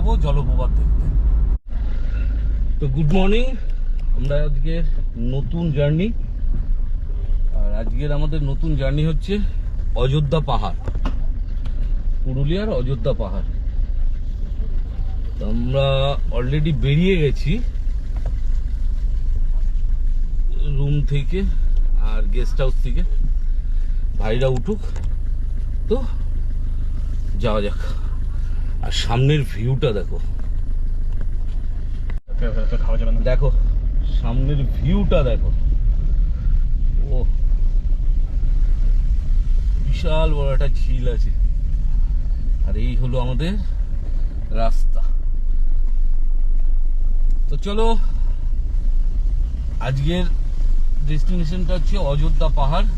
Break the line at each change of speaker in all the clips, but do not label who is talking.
যাব জলপ্রপাত দেখতে। তো গুড মর্নিং আমরা আজকে নতুন জার্নি আর আজকের আমাদের নতুন জার্নি হচ্ছে অযোধ্যা পাহাড়, পুরুলিয়ার অযোধ্যা পাহাড়। তো আমরা অলরেডি বেরিয়ে গেছি রুম থেকে আর গেস্ট হাউস থেকে, ভাইরা উঠুক, তো যাওয়া যাক। আর সামনের ভিউটা দেখো। দেখো, সামনের ভিউটা দেখো। ও, বিশাল বড় একটা ঝিল আছে। আর এই হলো আমাদের রাস্তা। তো চলো, আজকের ডেস্টিনেশনটা হচ্ছে অযোধ্যা পাহাড়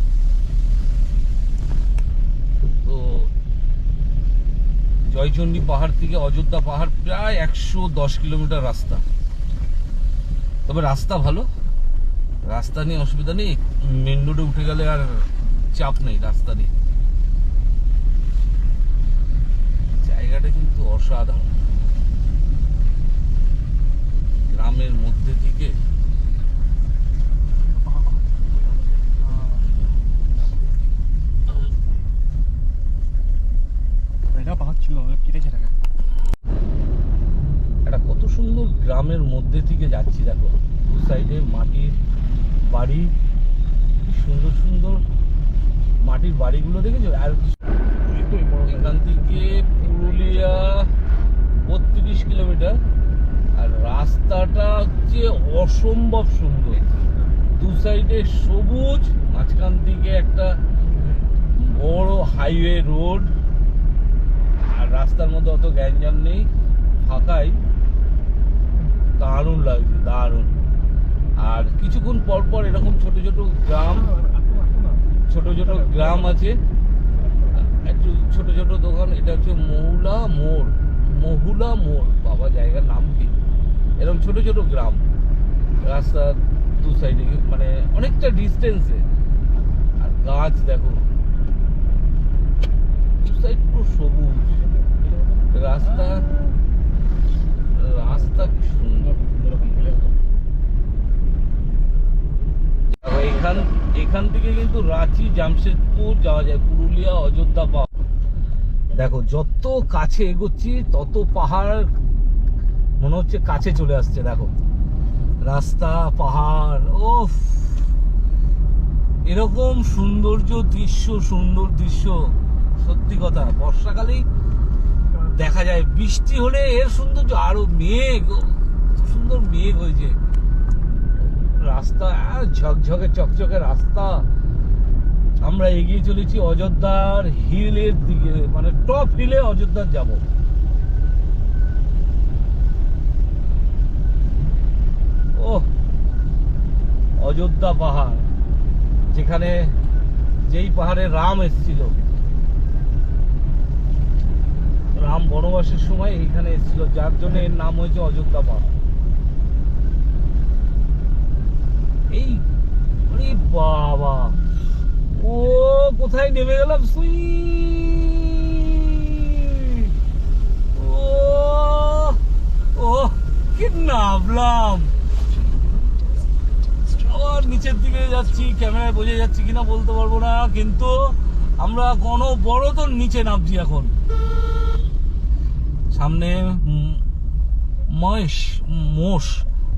তো জয়চণ্ডী পাহাড় থেকে অযোধ্যা পাহাড় প্রায় একশো দশ কিলোমিটার রাস্তা। তবে রাস্তা ভালো। রাস্তা নিয়ে অসুবিধা নেই। মেন রোডে উঠে গেলে আর চাপ নেই রাস্তা নিয়ে। জায়গাটা কিন্তু অসাধারণ। গ্রামের মধ্যে থেকে
এটা পাহাড় ছিল কেটেছে টাকা
একটা কত সুন্দর গ্রামের মধ্যে থেকে যাচ্ছি, দেখো। দু সাইডে মাটির বাড়ি সুন্দর সুন্দর মাটির বাড়িগুলো দেখেছ? আর এখান থেকে পুরুলিয়া বত্রিশ কিলোমিটার, আর রাস্তাটা হচ্ছে অসম্ভব সুন্দর। দু সাইডে সবুজ, মাঝখান থেকে একটা বড় হাইওয়ে রোড রাস্তার মধ্যে অত গ্যাঞ্জাম নেই, ফাঁকাই। দারুণ লাগছে, দারুণ। আর কিছুক্ষণ পর পর এরকম ছোট ছোট গ্রাম, ছোট ছোট গ্রাম আছে। একটু ছোট ছোট দোকান, এটা হচ্ছে মহুলা মোড় মহুলা মোড়, বাবা জায়গার নাম কি? এরকম ছোট ছোট গ্রাম। রাস্তার দু সাইডে মানে অনেকটা ডিস্টেন্সে আর গাছ দেখো। দু সাইড পুরো সবুজ। রাস্তা রাস্তা কি সুন্দর এখান এখান থেকে কিন্তু রাঁচি, জামশেদপুর যাওয়া যায়, পুরুলিয়া, অযোধ্যা পাহাড় দেখো, যত কাছে এগোচ্ছি, তত পাহাড় মনে হচ্ছে কাছে চলে আসছে, দেখো। রাস্তা, পাহাড় ওফ এরকম সৌন্দর্য, দৃশ্য, সুন্দর দৃশ্য, সত্যি কথা। বর্ষাকালেই দেখা যায়, বৃষ্টি হলে এর সৌন্দর্য, আরও মেঘ সুন্দর মেঘ হয়েছে রাস্তা ঝকঝকে, চকচকে রাস্তা। আমরা এগিয়ে চলেছি অযোধ্যার হিলের দিকে মানে টপ হিলে অযোধ্যার যাব। ও অযোধ্যা পাহাড়, যেখানে যেই পাহাড়ে রাম এসেছিল। রাম বনবাসের সময় এইখানে এসেছিল, যার জন্য এর নাম হয়েছে অযোধ্যা পাহাড়। এই বাবা, ও কোথায় নেমে গেলাম? সুই! ও ও, কি নামলাম আবার নিচের দিকে যাচ্ছি, ক্যামেরায় বোঝা যাচ্ছে কিনা বলতে পারব না, কিন্তু আমরা কোনো বড় তো নিচে নামছি এখন। সামনে মহেশ, মোষ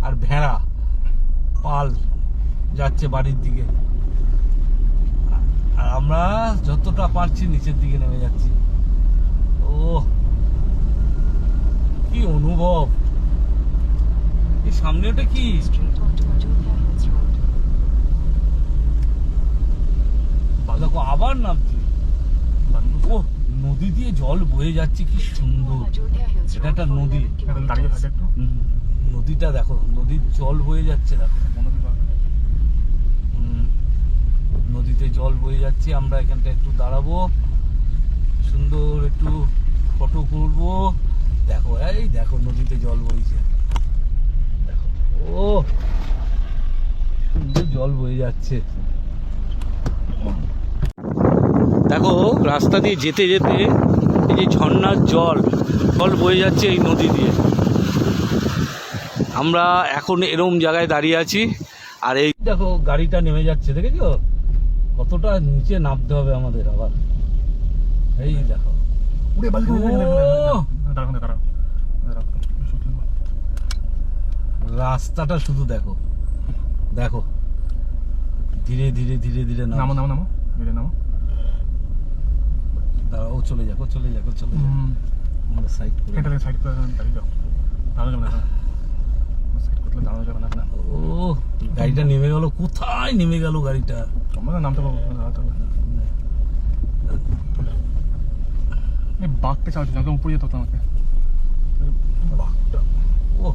আর ভেড়া পাল যাচ্ছে বাড়ির দিকে। আর আমরা যতটা পারছি নিচের দিকে নেমে যাচ্ছি। ও কি অনুভব? এই সামনে ওটা কি?
Street onto Ajodhya Hills Road.
দেখো আবার নামছি ও নদী দিয়ে জল বয়ে যাচ্ছে কি সুন্দর। এটা একটা নদী।
11
এখন দাঁড়িয়ে থাকে
kilometers.
একটু।
হুম, নদীটা দেখো নদীর জল বয়ে যাচ্ছে দেখো। নদীতে জল বয়ে যাচ্ছে আমরা এখানটা একটু দাঁড়াবো। সুন্দর একটু ফটো করব। দেখো এই দেখো নদীতে জল বইছে। দেখো ও সুন্দর জল বয়ে যাচ্ছে। দেখো রাস্তা দিয়ে যেতে যেতে এই যে ঝর্ণার জল জল বয়ে যাচ্ছে এই নদী দিয়ে। আমরা এখন এরম জায়গায় দাঁড়িয়ে আছি আর এই দেখো গাড়িটা নেমে যাচ্ছে দেখেছ? কতটা নিচে নামতে হবে আমাদের আবার। এই দেখো। রাস্তাটা শুধু দেখো। দেখো। ধীরে ধীরে ধীরে ধীরে নামো
নামো নামো। ধীরে নামো। নামো
দাঁড়াও চলে যাকো চলে যাকো চলে যাকো। সাইড করে
এটা সাইড করে দাঁড়িয়ে যাও। দাঁড়ানো যাবে না সাইড করলে দাঁড়ানো যাবে না
ও গাড়িটা নেমে গেল কোথায়? নেমে গেল গাড়িটা।
আমরা নামতে পারব না দাঁড়াতে হবে এই বাঘটা চালাচ্ছে একদম উপরে যেতে হতো আমাকে
বাঘটা। ও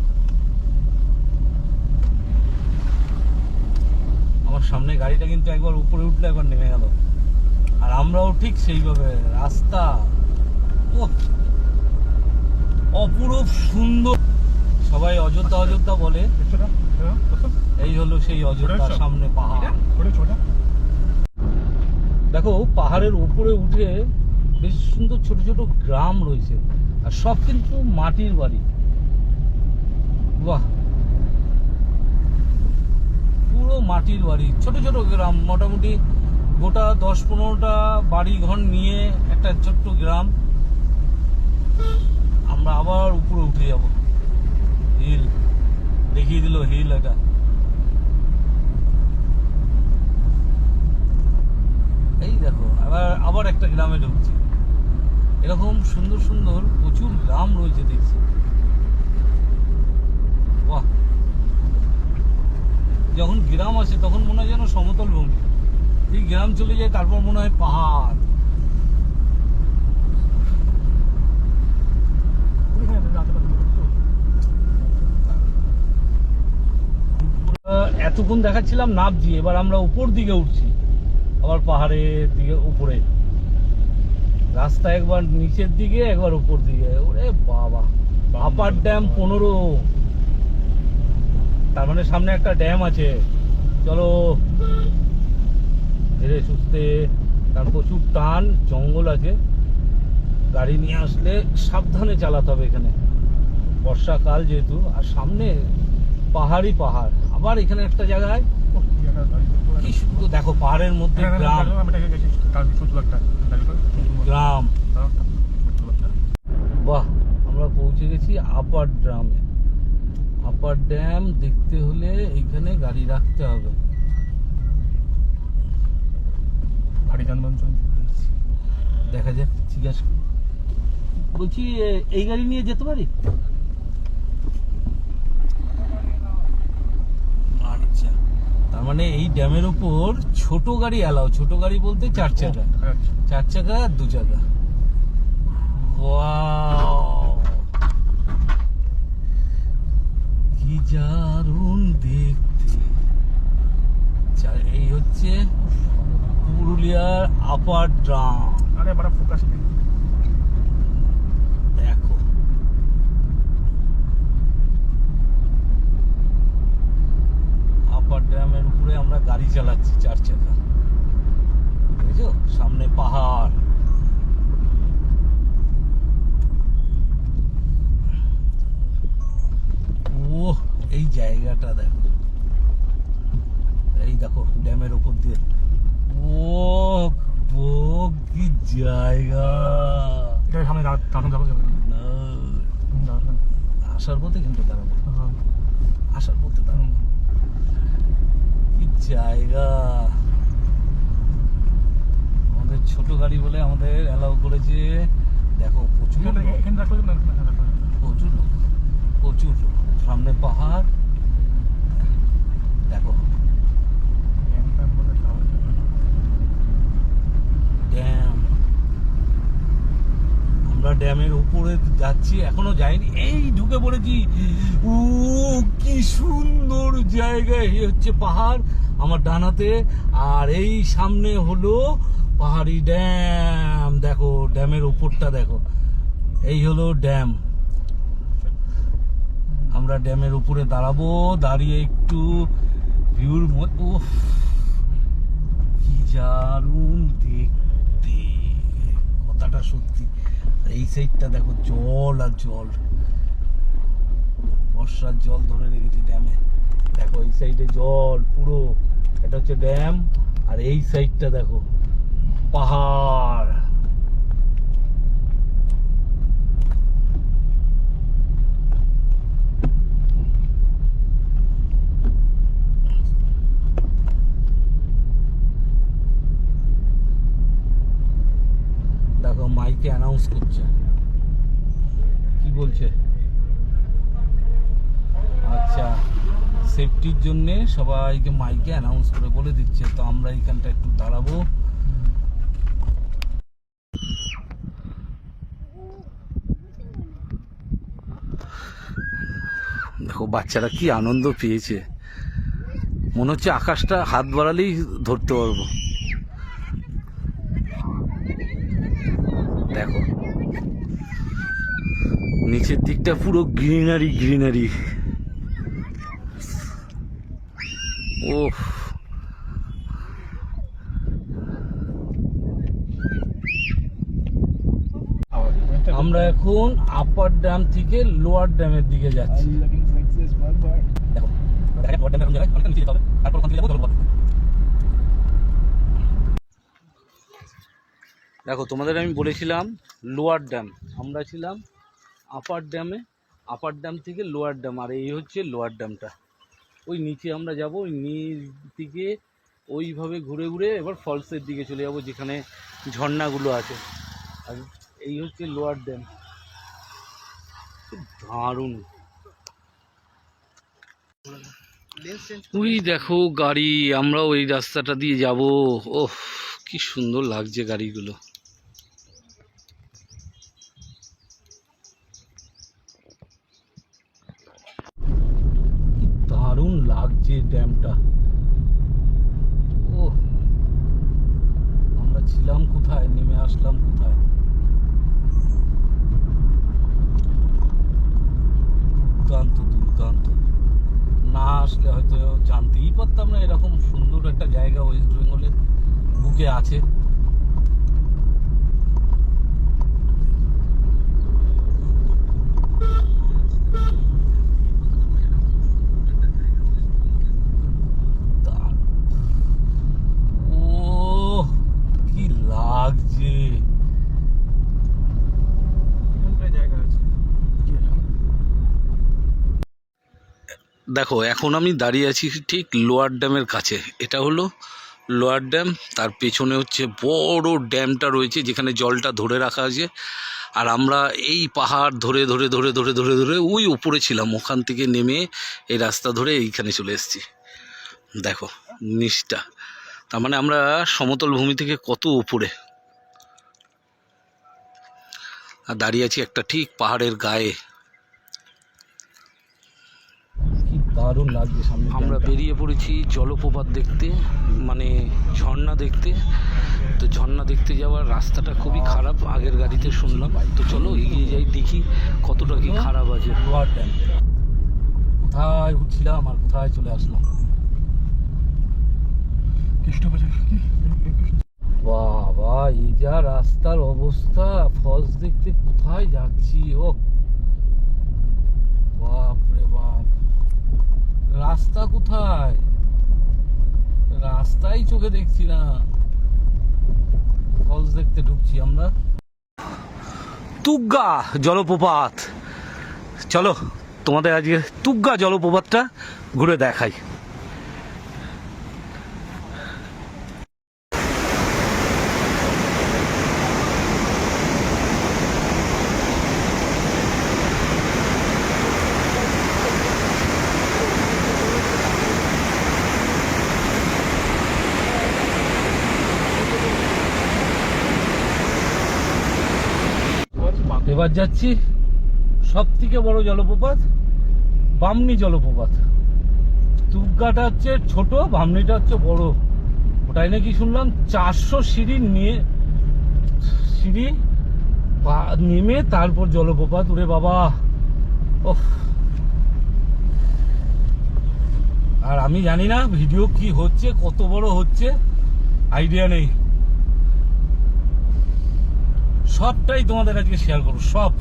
আমার সামনে গাড়িটা কিন্তু একবার উপরে উঠলে একবার নেমে গেল। আর আমরাও ঠিক সেইভাবে রাস্তা ও অপরূপ সুন্দর। সবাই অযোধ্যা অযোধ্যা বলে? এই হলো সেই অযোধ্যা সামনে পাহাড়। দেখো পাহাড়ের উপরে উঠে বেশ সুন্দর ছোট ছোট গ্রাম রয়েছে। আর সব কিন্তু মাটির বাড়ি। বাহ! পুরো মাটির বাড়ি। ছোট ছোট গ্রাম মোটামুটি গোটা দশ পনেরোটা বাড়ি ঘর নিয়ে একটা ছোট্ট গ্রাম। আমরা আবার উপরে উঠে যাব। হিল। দেখিয়ে দিল হিল এটা এই দেখো, আবার আবার একটা গ্রামে ঢুকছি। এরকম সুন্দর সুন্দর প্রচুর গ্রাম রয়েছে দেখছি। বাহ। যখন গ্রাম আসে তখন মনে হয় যেন সমতল ভূমি। এই গ্রাম চলে যায় তারপর মনে হয় পাহাড়। এতক্ষণ দেখাচ্ছিলাম নাবজি এবার আমরা উপর দিকে উঠছি। আবার পাহাড়ের দিকে উপরে। রাস্তা একবার নিচের দিকে একবার উপর দিকে। ওরে বাবা। আপার ড্যাম পনেরো। তার মানে সামনে একটা ড্যাম আছে। চলো। ধীরে সুস্থে কারণ প্রচুর টান জঙ্গল আছে। গাড়ি নিয়ে আসলে সাবধানে চালাতে হবে এখানে। বর্ষাকাল যেহেতু আর সামনে পাহাড়ই পাহাড়। আবার এখানে একটা জায়গায় কি সুন্দর দেখো পাহাড়ের মধ্যে গ্রাম। গ্রাম। বাহ আমরা পৌঁছে গেছি আপার ড্রামে। আপার ড্যাম দেখতে হলে এখানে গাড়ি রাখতে হবে।
যানবাহন
দেখা যাক জিজ্ঞাসা। বলছি এই গাড়ি নিয়ে যেতে পারি? আচ্ছা। তার মানে এই ড্যামের উপর ছোট গাড়ি অ্যালাও ছোট গাড়ি বলতে চার চাকা।
আচ্ছা।
চার চাকা আর দু চাকা। কি দারুণ দেখতে। এই হচ্ছে পুরুলিয়ার আপার ড্রাম
আরে বড় ফোকাস নেই।
দেখো। আপার ড্যামের উপরে আমরা গাড়ি চালাচ্ছি চার চাকা। বুঝেছ? সামনে পাহাড়। ও এই জায়গাটা দেখো। এই দেখো ড্যামের উপর দিয়ে। ও কি জায়গা
এটা সামনে দাঁড়ানো যাব যাবে
না
দাঁড়ানো
আসার পথে কিন্তু দাঁড়াবো আসার পথে দাঁড়াবো কি জায়গা। আমাদের ছোট গাড়ি বলে আমাদের অ্যালাউ করেছে। দেখো প্রচুর প্রচুর লোক। প্রচুর লোক। সামনে পাহাড়। দেখো ড্যাম আমরা ড্যামের উপরে যাচ্ছি এখনও যাইনি। এই ঢুকে পড়েছি। ও কি সুন্দর জায়গা। এই হচ্ছে পাহাড় আমার ডানাতে। আর এই সামনে হলো পাহাড়ি ড্যাম। দেখো ড্যামের উপরটা দেখো। এই হলো ড্যাম। আমরা ড্যামের উপরে দাঁড়াবো দাঁড়িয়ে একটু ভিউর উফ, কি দারুণ দেখতে। কথাটা সত্যি। এই সাইডটা দেখো জল আর জল। বর্ষার জল ধরে রেখেছে ড্যামে। দেখো এই সাইডে জল পুরো। এটা হচ্ছে ড্যাম আর এই সাইডটা দেখো। পাহাড়। মাইকে অ্যানাউন্স করছে। কি বলছে? আচ্ছা সেফটির জন্যে সবাইকে মাইকে অ্যানাউন্স করে বলে দিচ্ছে, তো আমরা এইখানটা একটু দাঁড়াবো। দেখো, বাচ্চারা কি আনন্দ পেয়েছে। মনে হচ্ছে আকাশটা হাত বাড়ালেই ধরতে পারব। নিচের দিকটা পুরো গ্রিনারি গ্রিনারি। ও আমরা এখন আপার ড্যাম থেকে লোয়ার ড্যামের দিকে যাচ্ছি। দেখো, তোমাদের আমি বলেছিলাম লোয়ার ড্যাম আমরা ছিলাম আপার ড্যামে আপার ড্যাম থেকে লোয়ার ড্যাম আর এই হচ্ছে লোয়ার ড্যামটা ওই নিচে আমরা যাব, ওই নিচ দিকে ওইভাবে ঘুরে ঘুরে এবার ফলসের দিকে চলে যাব, যেখানে ঝর্ণাগুলো আছে। আর এই হচ্ছে লোয়ার ড্যাম দারুণ। ওই দেখো গাড়ি আমরা ওই রাস্তাটা দিয়ে যাব। ওহ, কি সুন্দর লাগছে গাড়িগুলো কি দারুণ লাগছে ড্যামটা ও আমরা ছিলাম কোথায় নেমে আসলাম কোথায় দুর্দান্ত দুর্দান্ত না আসলে হয়তো জানতেই পারতাম না এরকম সুন্দর একটা জায়গা ওয়েস্ট বেঙ্গলের বুকে আছে দারুণ। ও কি লাগছে
জায়গা আছে
দেখো, এখন আমি দাঁড়িয়ে আছি ঠিক লোয়ার ড্যামের কাছে। এটা হলো লোয়ার ড্যাম, তার পেছনে হচ্ছে বড় ড্যামটা রয়েছে, যেখানে জলটা ধরে রাখা আছে। আর আমরা এই পাহাড় ধরে ধরে ধরে ধরে ধরে ধরে ওই উপরে ছিলাম, ওখান থেকে নেমে এই রাস্তা ধরে এইখানে চলে এসেছি। দেখো, নিচটা। তার মানে আমরা সমতল ভূমি থেকে কত উপরে? আর দাঁড়িয়ে আছি একটা ঠিক পাহাড়ের গায়ে কি দারুণ লাগছে সামনে আমরা বেরিয়ে পড়েছি জলপ্রপাত দেখতে মানে ঝর্ণা দেখতে। তো ঝর্ণা দেখতে যাওয়ার রাস্তাটা খুবই খারাপ আগের গাড়িতে শুনলাম। তো চলো এগিয়ে যাই দেখি কতটা কি খারাপ আছে। Lower dam. কোথায় উঠছিলাম আর কোথায় চলে আসলাম? বাবা এই যা রাস্তার অবস্থা ফলস দেখতে কোথায় যাচ্ছি ও। বাপ রাস্তা কোথায়? রাস্তাই চোখে দেখছি না। ফলস দেখতে ঢুকছি আমরা। তুগ্গা জলপ্রপাত। চলো, তোমাদের আজকে তুগ্গা জলপ্রপাতটা ঘুরে দেখাই। এবার যাচ্ছি সব থেকে বড় জলপ্রপাত, বামনি জলপ্রপাত। তুগাটা হচ্ছে ছোট, বামনিটা হচ্ছে বড়। ওটাই নাকি শুনলাম চারশো সিঁড়ি নিয়ে, সিঁড়ি নেমে তারপর জলপ্রপাত। উরে বাবা! ওহ আর আমি জানি না ভিডিও কি হচ্ছে, কত বড় হচ্ছে, আইডিয়া নেই। সবটাই তোমাদের আজকে শেয়ার করব সব।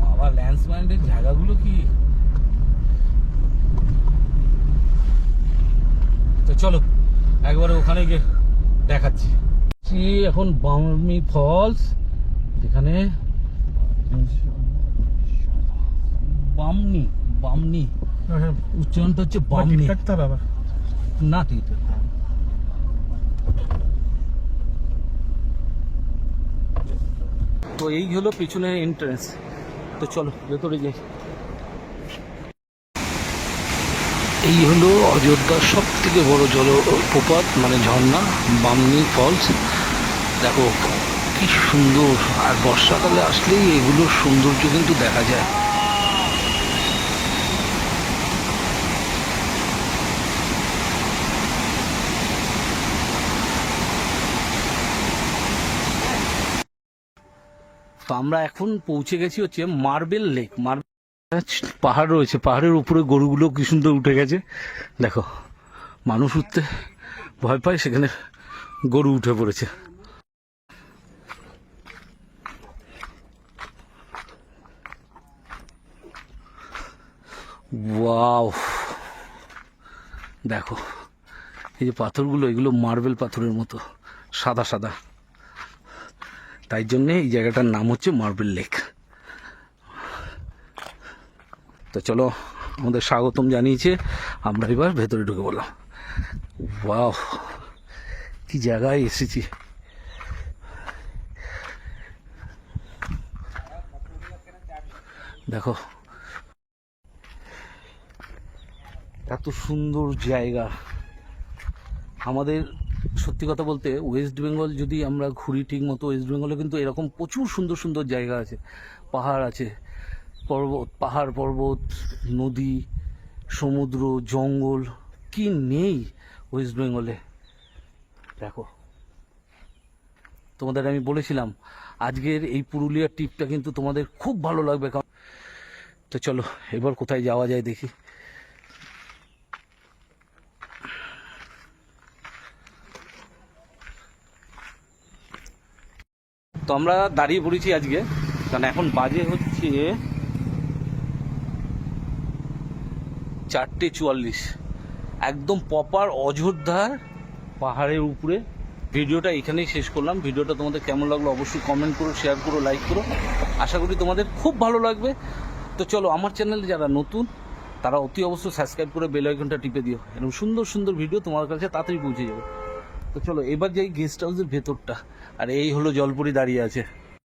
বাবা ল্যান্সমাইন্ডের জায়গাগুলো কি? তো চলো একবারে ওখানে গিয়ে দেখাচ্ছি। এখন বামনি ফলস যেখানে বামনি বামনি। উচ্চারণটা হচ্ছে বামনি। না ঠিক তো এই হলো পিছনের এন্ট্রেন্স তো চলো, ভেতরে যাই। এই হলো অযোধ্যার সব থেকে বড় জলপ্রপাত মানে ঝর্ণা, বামনি ফলস দেখো, কি সুন্দর। আর বর্ষাকালে আসলেই এগুলোর সৌন্দর্য কিন্তু দেখা যায়। তো আমরা এখন পৌঁছে গেছি হচ্ছে মার্বেল লেক। মার্বেল পাহাড় রয়েছে, পাহাড়ের উপরে গরুগুলো কি সুন্দর উঠে গেছে। দেখো, মানুষ উঠতে ভয় পায়, সেখানে গরু উঠে পড়েছে। দেখো, এই যে পাথরগুলো, এগুলো মার্বেল পাথরের মতো, সাদা সাদা। তাই জন্যে এই জায়গাটার নাম হচ্ছে মার্বেল লেক। তো চলো, আমাদের স্বাগতম জানিয়েছে। আমরা এবার ভেতরে ঢুকে বললাম বাহ কি জায়গায় এসেছি। দেখো, এত সুন্দর জায়গা। আমাদের সত্যি কথা বলতে ওয়েস্ট বেঙ্গল যদি আমরা ঘুরি ঠিক মতো ওয়েস্ট বেঙ্গলে কিন্তু এরকম প্রচুর সুন্দর সুন্দর জায়গা আছে। পাহাড় আছে, পর্বত, পাহাড়, পর্বত, নদী, সমুদ্র, জঙ্গল, কি নেই ওয়েস্ট বেঙ্গলে দেখো, তোমাদের আমি বলেছিলাম, আজকের এই পুরুলিয়ার ট্রিপটা কিন্তু তোমাদের খুব ভালো লাগবে। কারণ তো চলো, এবার কোথায় যাওয়া যায় দেখি। তো আমরা দাঁড়িয়ে পড়েছি আজকে। কারণ এখন বাজে হচ্ছে চারটে চুয়াল্লিশ। একদম প্রপার অযোধ্যার পাহাড়ের উপরে। ভিডিওটা এখানেই শেষ করলাম। ভিডিওটা তোমাদের কেমন লাগল অবশ্যই কমেন্ট করো শেয়ার করো লাইক করো। আশা করি তোমাদের খুব ভালো লাগবে। তো চলো, আমার চ্যানেলে যারা নতুন, তারা অতি অবশ্যই সাবস্ক্রাইব করে বেল আইকনটা টিপে দিও। এরকম সুন্দর সুন্দর ভিডিও তোমার কাছে তাড়াতাড়ি পৌঁছে যাবে। তো চলো এবার যাই গেস্ট হাউসের ভেতরটা আর এই হলো জলপুরি দাঁড়িয়ে আছে।